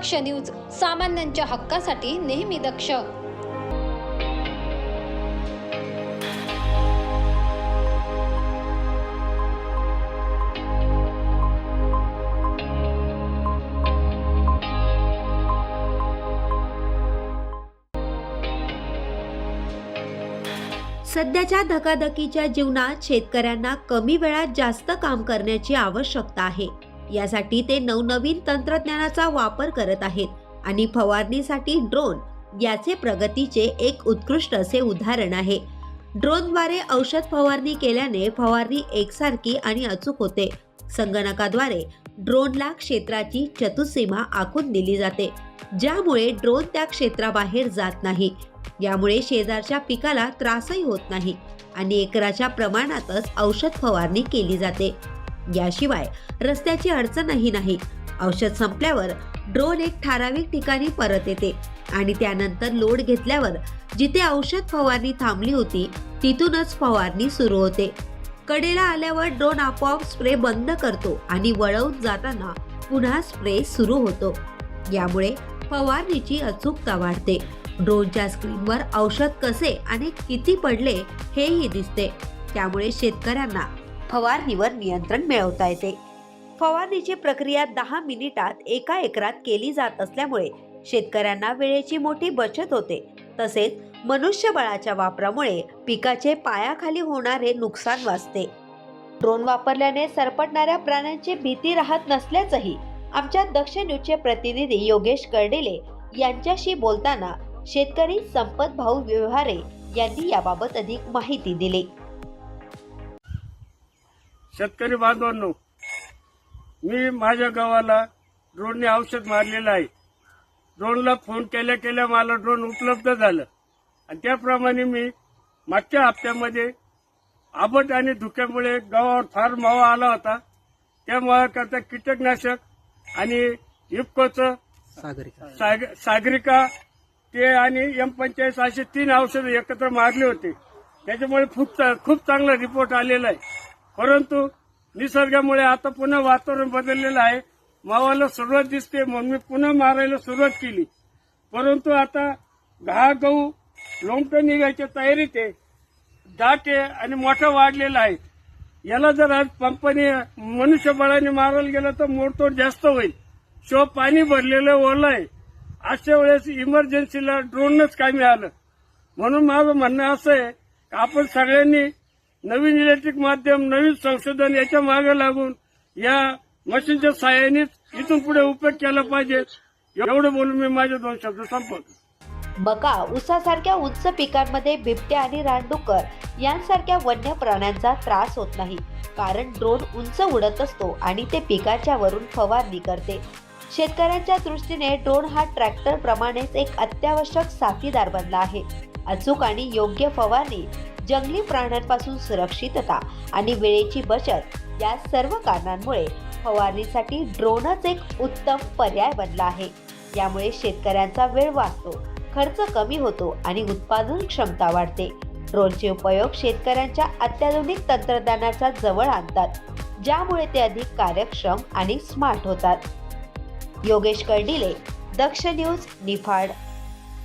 दक्ष news सामान्यांच्या हक्कासाठी नेहमी दक्ष. सध्याच्या धकाधकीच्या जीवनात शेतकऱ्यांना कमी वेळात जास्त काम करण्याची आवश्यकता आहे. यासाठी ते नवनवीन तंत्रज्ञानाचा वापर करत आहेत आणि फवारणीसाठी ड्रोन याचे प्रगतीचे एक उत्कृष्ट असे उदाहरण आहे. ड्रोनद्वारे औषध फवारणी केल्याने फवारणी एकसारखी आणि अचूक होते. संगणकाद्वारे ड्रोनला क्षेत्राची चतुसीमा आखून दिली जाते. ज्यामुळे ड्रोन त्या क्षेत्राबाहेर जात नाही. यामुळे शेजारच्या पिकाला त्रासही होत नाही आणि एकराच्या प्रमाणातच औषध फवारणी केली जाते. याशिवाय रस्त्याची अडचणही नाही. औषध संपल्यावर ड्रोन एक ठराविक ठिकाणी परत येते आणि त्यानंतर लोड घेतल्यावर जिथे औषध फवारणी थांबली होती तिथूनच फवारणी सुरू होते. कडेला आल्यावर ड्रोन आपोआप स्प्रे बंद करतो आणि वळवून जाताना पुन्हा स्प्रे सुरू होतो. यामुळे फवारणीची अचूकता वाढते. ड्रोनच्या स्क्रीनवर औषध कसे आणि किती पडले हेही दिसते. त्यामुळे शेतकऱ्यांना फवारणीवर नियंत्रण मिळवता येते. फवारणीची प्रक्रिया दहा मिनिटात एका एकरात केली जात असल्यामुळे शेतकऱ्यांना वेळेची मोठी बचत होते. तसेच मनुष्यबळाच्या वापरामुळे पिकाचे पायाखाली होणारे नुकसान वाचते. ड्रोन वापरल्याने सरपटणाऱ्या प्राण्यांची भीती राहत नसल्याचंही आमच्या दक्ष न्यूजचे प्रतिनिधी योगेश कर्डिले यांच्याशी बोलताना शेतकरी संपत भाऊ व्यवहारे यांनी याबाबत अधिक माहिती दिली. शेतकरी बांधवांनो मी माझ्या गावाला ड्रोनने औषध मारलेलं आहे. ड्रोनला फोन केल्या केल्या मला ड्रोन उपलब्ध झालं. आणि त्याप्रमाणे मी मागच्या हप्त्यामध्ये आबट आणि धुक्यामुळे गावावर फार मावा आला होता. त्या मावाकरता कीटकनाशक आणि इफकोचं साग- सागरिका ते आणि एम पंचाळीस असे तीन औषधं एकत्र मारले होते. त्याच्यामुळे खूप खूप चांगला रिपोर्ट आलेला आहे. परंतु निसर्गामुळे आता पुन्हा वातावरण बदललेलं आहे. मावाला सुरुवात दिसते म्हणून मी पुन्हा मारायला सुरुवात केली. परंतु आता घा गहू लोंबटं निघायच्या तयारीत आहे. दाट आहे आणि मोठा वाढलेला आहे. याला जर आज पंपाने मनुष्यबळाने मारायला गेलं तर मोडतोड जास्त होईल. शिवाय पाणी भरलेलं ओलं आहे. अशा वेळेस इमर्जन्सीला ड्रोनच कामी आलं. म्हणून माझं म्हणणं असं आहे की आपण सगळ्यांनी नवीन इलेक्ट्रिक माध्यम नवीन संशोधन याच्या मागे लागून या मशीनच्या सहाय्यानेच इथून पुढे उपयोग केला पाहिजे. एवढं बोलून मी माझे दोन शब्द संपवतो. मका उसासारख्या उंच पिकांमध्ये बिबट्या आणि रानडुकर यांसारख्या वन्य प्राण्यांचा त्रास होत नाही कारण ड्रोन उंच उडत असतो आणि ते पिकाच्या वरून फवारणी करते. शेतकऱ्यांच्या दृष्टीने ड्रोन हा ट्रॅक्टर प्रमाणेच एक अत्यावश्यक साथीदार बनला आहे. अचूक आणि योग्य फवारणी जंगली प्राण्यांपासून सुरक्षितता आणि वेळेची बचत या सर्व कारणांमुळे फवारणीसाठी ड्रोनच एक उत्तम पर्याय बनला आहे. यामुळे शेतकऱ्यांचा वेळ वाचतो खर्च कमी होतो आणि उत्पादन क्षमता वाढते. ड्रोनचे उपयोग शेतकऱ्यांच्या अत्याधुनिक तंत्रज्ञानाच्या जवळ आणतात ज्यामुळे ते अधिक कार्यक्षम आणि स्मार्ट होतात. योगेश कर्डिले दक्ष न्यूज निफाड.